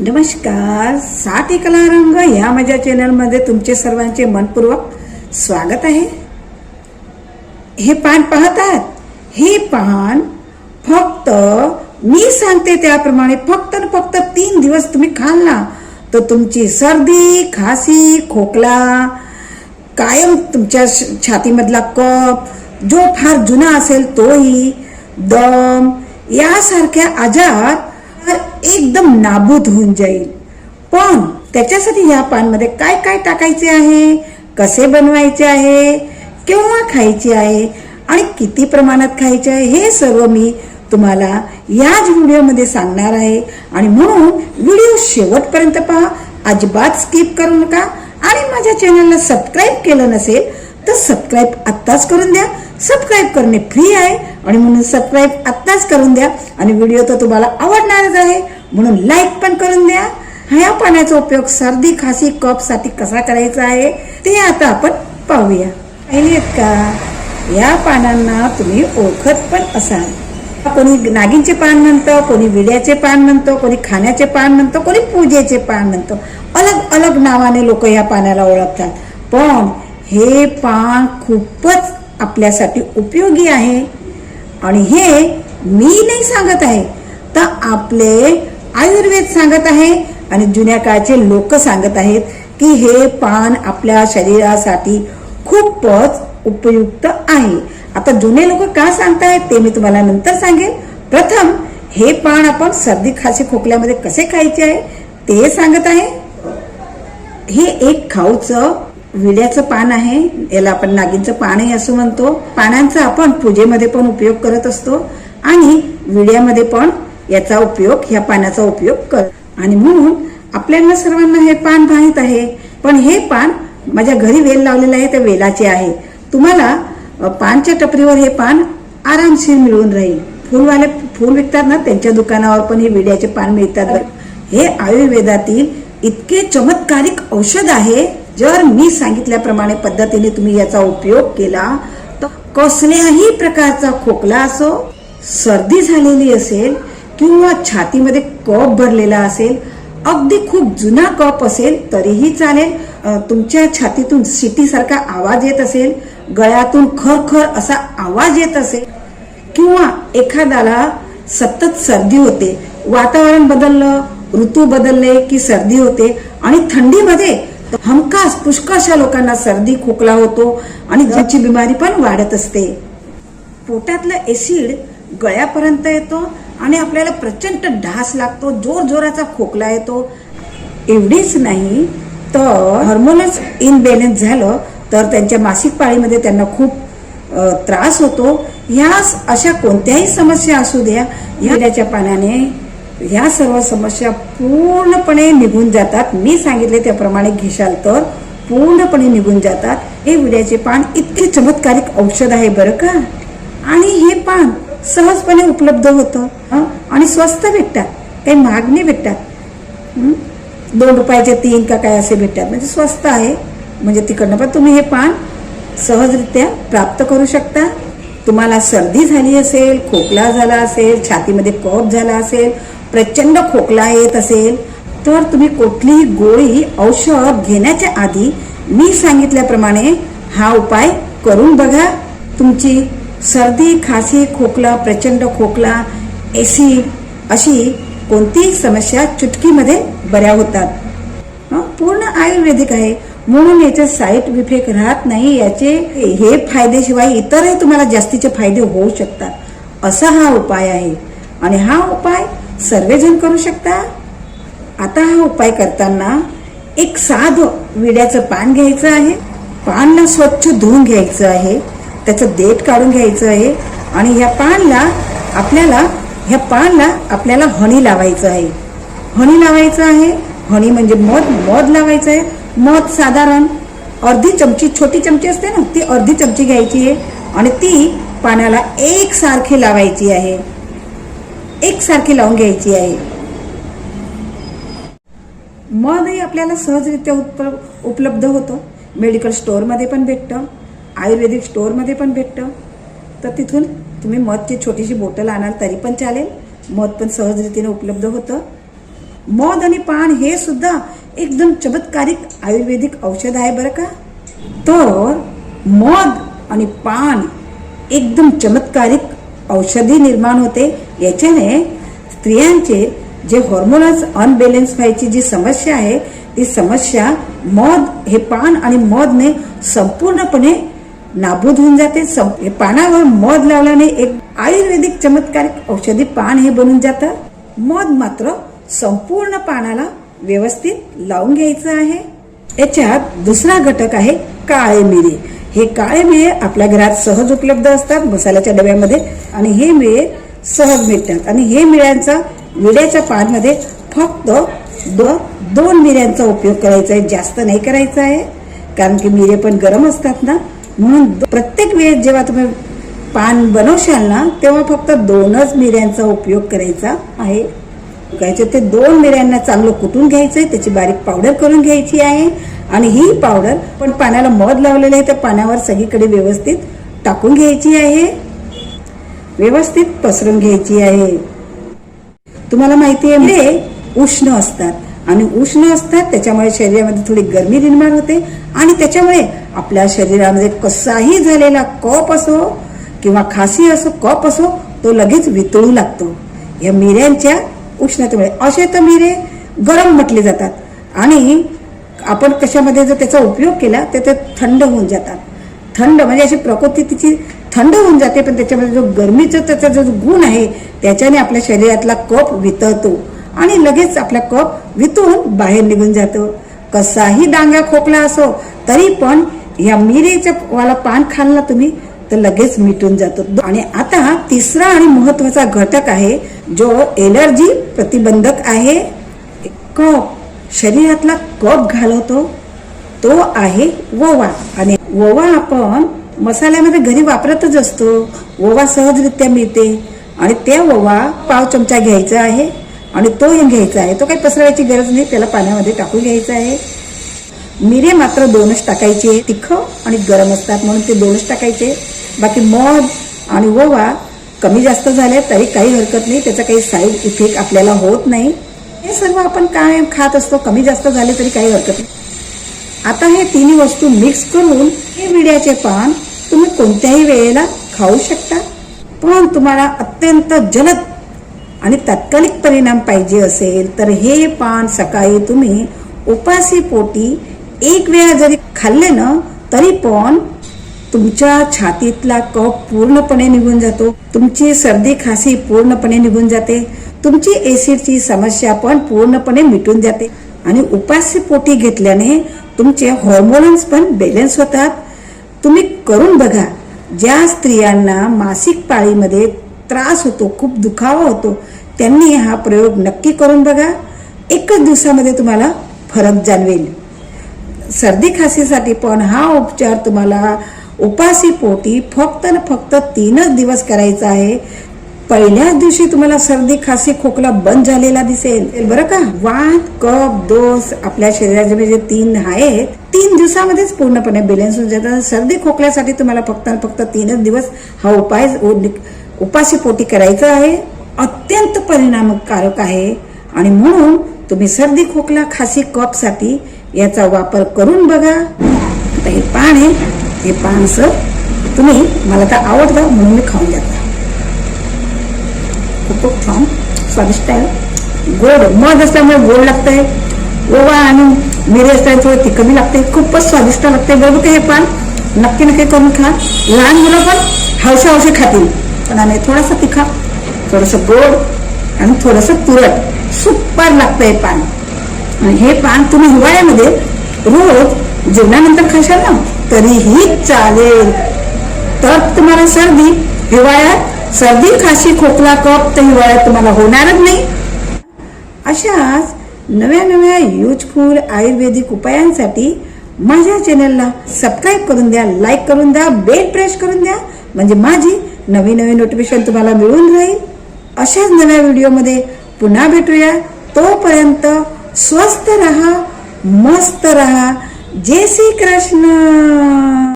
नमस्कार सात एकला रंग या माझ्या चॅनलमध्ये तुमचे सर्वांचे मनपूर्वक स्वागत आहे. हे पान पाहतात? हे पान फक्त मी सांगते त्याप्रमाणे फक्त फक्त तीन दिवस तुम्ही खाल ना तर तुमची सर्दी खासी खोकला कायम तुमच्या छातीमधला कफ जो फार जुना असेल तोही दम यासारख्या आजार एकदम नाबूद होऊन जाईल. पण त्याच्यासाठी ह्या पानमध्ये काय काय टाकायचे आहे? कसे बनवायचे आहे? केव्हा खायचे आहे? आणि किती प्रमाणात खायचे आहे? हे सर्व मी तुम्हाला याच व्हिडिओमध्ये सांगणार आहे. आणि म्हणून व्हिडिओ शेवटपर्यंत पहा. अजिबात स्किप करू नका. आणि माझ्या चॅनलला सबस्क्राईब केलं नसेल तर सबस्क्राईब आत्ताच करून द्या. सबस्क्राईब करणे फ्री आहे आणि म्हणून सबस्क्राईब आत्ताच करून द्या. आणि व्हिडिओ तर तुम्हाला आवडणारच आहे. म्हणून लाईक पण करून द्या. ह्या पाण्याचा उपयोग सर्दी खासी कपसाठी कसा करायचा आहे ते आता आपण पाहूया. पाहिलेत का? या पानांना तुम्ही ओळखत पण असाल. कोणी नागिनचे पान म्हणतं कोणी विड्याचे पान म्हणतो कोणी खाण्याचे पान म्हणतो कोणी पूजेचे पान म्हणतो. अलग अलग नावाने लोक या पाण्याला ओळखतात. पण हे पान खूपच आपल्यासाठी उपयोगी आहे. आणि हे मी नाही सांगत आहे. तर आपले आयुर्वेद सांगत आहे आणि जुन्या काळचे लोक सांगत आहेत की हे पान आपल्या शरीरासाठी खूपच उपयुक्त आहे. आता जुने लोक का सांगतायत ते मी तुम्हाला नंतर सांगेन. प्रथम हे पान आपण सर्दी खासी खोकल्यामध्ये कसे खायचे आहे ते सांगत आहे. हे एक खाऊचं विड्याचं पान आहे याला आपण नागिनचं पानही असं म्हणतो. पानांचा आपण पूजेमध्ये पण उपयोग करत असतो आणि विड्यामध्ये पण याचा उपयोग ह्या पानाचा उपयोग कर. आणि म्हणून आपल्याला सर्वांना हे पान माहीत आहे. पण हे पान माझ्या घरी वेल लावलेलं आहे त्या वेलाचे आहे. तुम्हाला पानच्या टपरीवर हे पान आरामशीर मिळून राहील. फुलवाले फुल विकतात ना त्यांच्या दुकानावर पण हे विड्याचे पान मिळतात. हे आयुर्वेदातील इतके चमत्कारिक औषध आहे. जर मी सांगितल्याप्रमाणे पद्धतीने तुम्ही याचा उपयोग केला तर कसल्याही प्रकारचा खोकला असो सर्दी झालेली असेल किंवा छातीमध्ये कप भरलेला असेल अगदी खूप जुना कप असेल तरीही चालेल. तुमच्या छातीतून सिटीसारखा आवाज येत असेल गळ्यातून खरखर असा आवाज येत असेल किंवा एखाद्याला सतत सर्दी होते वातावरण बदललं ऋतू बदलले की सर्दी होते आणि थंडीमध्ये हमखास पुष्कळशा लोकांना सर्दी खोकला होतो आणि ज्याची बिमारी पण वाढत असते. पोटातलं एसिड गळ्यापर्यंत येतो आणि आपल्याला प्रचंड ढास लागतो जोर जोराचा खोकला येतो. एवढीच नाही तर हार्मोनच इनबॅलेन्स झालं तर त्यांच्या मासिक पाळीमध्ये त्यांना खूप त्रास होतो. ह्या अशा कोणत्याही समस्या असू द्या ह्याच्या पाण्याने ह्या सर्व समस्या पूर्णपणे निघून जातात. मी सांगितले त्याप्रमाणे घेशाल तर पूर्णपणे निघून जातात. हे विड्याचे पान इतके चमत्कारिक औषध आहे बरं का? आणि हे पान सहजपणे उपलब्ध होतं हं? आणि स्वस्त भेटतात काही मागणी भेटतात. दोन रुपयाचे तीन का काय असे भेटतात. म्हणजे स्वस्त आहे. म्हणजे तिकडनं पण तुम्ही हे पान सहजरित्या प्राप्त करू शकता. तुम्हाला सर्दी झाली असेल खोकला झाला असेल छातीमध्ये कफ झाला असेल प्रचंड खोकला येत असेल तर तुम्ही कुठलीही गोळी औषध घेण्याच्या आधी मी सांगितल्याप्रमाणे हा उपाय करून बघा. तुमची सर्दी खासी खोकला प्रचंड खोकला एसी अशी कोणतीही समस्या चुटकीमध्ये बऱ्या होतात. पूर्ण आयुर्वेदिक आहे. म्हणून याचे साईड इफेक्ट राहत नाही याचे हे फायदेशिवाय इतरही तुम्हाला जास्तीचे फायदे होऊ शकतात. असा हा उपाय आहे. आणि हा उपाय सर्वजण करू शकता आता हा उपाय करताना एक साधं विड्याचं पान घ्यायचं आहे. पानला स्वच्छ धुवून घ्यायचं आहे. त्याचं देठ काढून घ्यायचं आहे. आणि ह्या पानला आपल्याला ह्या पानला आपल्याला हणी लावायचं आहे. हणी लावायचं आहे. हणी म्हणजे मध मध लावायचं आहे. मध साधारण अर्धी चमची छोटी चमची असते ना ती अर्धी चमची घ्यायची आहे आणि ती पाण्याला एकसारखी लावायची आहे. एकसारखी लावून घ्यायची आहे. मधही आपल्याला सहजरित्या उप उपलब्ध होतं. मेडिकल स्टोअरमध्ये पण भेटतं. आयुर्वेदिक स्टोअरमध्ये पण भेटतं. तर तिथून तुम्ही मधची छोटीशी बॉटल आणाल तरी पण चालेल. मध पण सहजरीतीने उपलब्ध होतं. मध आणि पान हे सुद्धा एकदम चमत्कारिक आयुर्वेदिक औषध आहे बरं का? तर मध आणि पान एकदम चमत्कारिक औषधी निर्माण होते. याच्याने स्त्रियांचे जे हॉर्मोनल्स अनबॅलेन्स व्हायची जी समस्या आहे ती समस्या मध हे पान आणि मधने संपूर्णपणे नाबूद होऊन जाते. हे पानावर मध लावल्याने एक आयुर्वेदिक चमत्कारिक औषधी पान हे बनून जातं. मध मात्र संपूर्ण पानाला व्यवस्थित लावून घ्यायचं आहे. याच्यात दुसरा घटक आहे काळे मिरे हे काळे मिळे आपल्या घरात सहज उपलब्ध असतात मसाल्याच्या डब्यामध्ये आणि हे मिळे सहज मिळतात. आणि हे मिळ्यांचा विड्याच्या पानमध्ये फक्त दो, दोन मिऱ्यांचा उपयोग करायचा आहे. जास्त नाही करायचा आहे. कारण की मिरे पण गरम असतात ना. म्हणून प्रत्येक वेळेस जेव्हा तुम्ही पान बनवशाल ना तेव्हा फक्त दोनच मिऱ्यांचा उपयोग करायचा आहे. घ्यायचे ते दोन मिऱ्यांना चांगलं कुटून घ्यायचंय त्याची बारीक पावडर करून घ्यायची आहे. आणि ही पावडर पण पाण्याला मध लावलेलं आहे त्या पाण्यावर सगळीकडे व्यवस्थित टाकून घ्यायची आहे. व्यवस्थित पसरून घ्यायची आहे. तुम्हाला माहिती आहे मिरे उष्ण असतात. आणि उष्ण असतात त्याच्यामुळे शरीरामध्ये थोडी गरमी निर्माण होते. आणि त्याच्यामुळे आपल्या शरीरामध्ये कसाही झालेला कप असो किंवा खासी असो कप असो तो लगेच वितळू लागतो. या मिऱ्यांच्या उष्णतेमुळे. असे तर मिरे गरम म्हटले जातात. आणि आपण कशामध्ये जर त्याचा उपयोग केला तर ते थंड होऊन जातात. थंड म्हणजे अशी प्रकृती तिची थंड होऊन जाते पण त्याच्यामध्ये जो गरमीचा त्याचा जो गुण आहे त्याच्याने आपल्या शरीरातला कप वितळतो. आणि लगेच आपला कप वितळून बाहेर निघून जातो. कसाही डांग्या खोकला असो तरी पण या मिरेचं वाला पान खाल्ला तुम्ही तर लगेच मिटून जातो. आणि आता तिसरा आणि महत्त्वाचा घटक आहे जो एलर्जी प्रतिबंधक आहे. कप शरीरातला कप घालवतो. तो आहे ओवा. आणि ओवा आपण मसाल्यामध्ये घरी वापरतच असतो. ओवा सहजरित्या मिळते. आणि त्या ओवा पाव चमचा घ्यायचा आहे. आणि तो घ्यायचा आहे. तो काही पसरवायची गरज नाही. त्याला पाण्यामध्ये टाकून घ्यायचा आहे. मिरे मात्र दोनच टाकायचे. तिखं आणि गरम असतात म्हणून ते दोनच टाकायचे. बाकी मध आणि ओवा कमी जास्त झाले तरी काही हरकत नाही त्याचा काही साईड इफेक्ट आपल्याला होत नाही. हे सर्व आपण काय खात असतो कमी जास्त झाले तरी काही हरकत नाही. आता हे तिन्ही वस्तू मिक्स करून हे विड्याचे पान तुम्ही कोणत्याही वेळेला खाऊ शकता. पण तुम्हाला अत्यंत जलद आणि तात्कालिक परिणाम पाहिजे असेल तर हे पान सकाळी तुम्ही उपासी पोटी एक वेळा जरी खाल्ले ना तरी पण तुमच्या छातीतला कफ पूर्णपणे निघून जातो. तुमची सर्दी खासी पूर्णपणे निघून जाते. तुमची एसिडची समस्या पण पूर्णपणे मिटून जाते. आणि उपास्य पोटी घेतल्याने तुमचे हॉर्मोन्स पण बॅलन्स होतात. तुम्ही करून बघा ज्या स्त्रियांना मासिक पाळीमध्ये त्रास होतो खूप दुखावा होतो त्यांनी हा प्रयोग नक्की करून बघा. एकच दिवसामध्ये तुम्हाला फरक जाणवेल. सर्दी खासीसाठी पण हा उपचार तुम्हाला उपासी पोटी फक्त ना फक्त तीनच दिवस करायचा आहे. पहिल्याच दिवशी तुम्हाला सर्दी खासी खोकला बंद झालेला दिसेल. बरं का? वात कप दोस आपल्या शरीराचे जे तीन आहेत. तीन दिवसामध्येच पूर्णपणे बॅलन्स होऊन जातात. सर्दी खोकल्यासाठी तुम्हाला फक्त फक्त तीनच दिवस हा उपाय उपासी पोटी करायचा आहे. अत्यंत परिणामकारक आहे. आणि म्हणून तुम्ही सर्दी खोकला खासी कपसाठी याचा वापर करून बघा. आता हे हे पान सर तुम्ही मला तर आवडतं म्हणून मी खाऊन घेतला. खूप छान स्वादिष्ट आहे. गोड मध असल्यामुळे गोड लागतंय. ओवा आणि मिरे असल्यामुळे थोडं तिखट लागते खूपच स्वादिष्ट लागते बघू ते हे पान नक्की नक्की करून खा. लहान मुलं पण हौशे हौशे खातील. पण आम्ही थोडासा तिखा थोडंसं गोड आणि थोडंसं तुरट सुपर लागतं हे पान आणि हे पान तुम्ही हिवाळ्यामध्ये रोज जेवणानंतर खाशाल ना? तरीही चालेल. तर तुम्हाला सर्दी हिवाळ्यात सर्दी खाशी खोकला कप तर हिवाळ्यात तुम्हाला होणारच नाही. अशाच नव्या नव्या युजफुल आयुर्वेदिक उपायांसाठी माझ्या चॅनलला सबस्क्राईब करून द्या लाईक करून द्या बेल प्रेस करून द्या. म्हणजे माझी नवीन नवी नोटिफिकेशन तुम्हाला मिळून राहील. अशाच नव्या व्हिडिओमध्ये पुन्हा भेटूया. तोपर्यंत स्वस्थ रहा मस्त रहा. જય શ્રી કૃષ્ણ.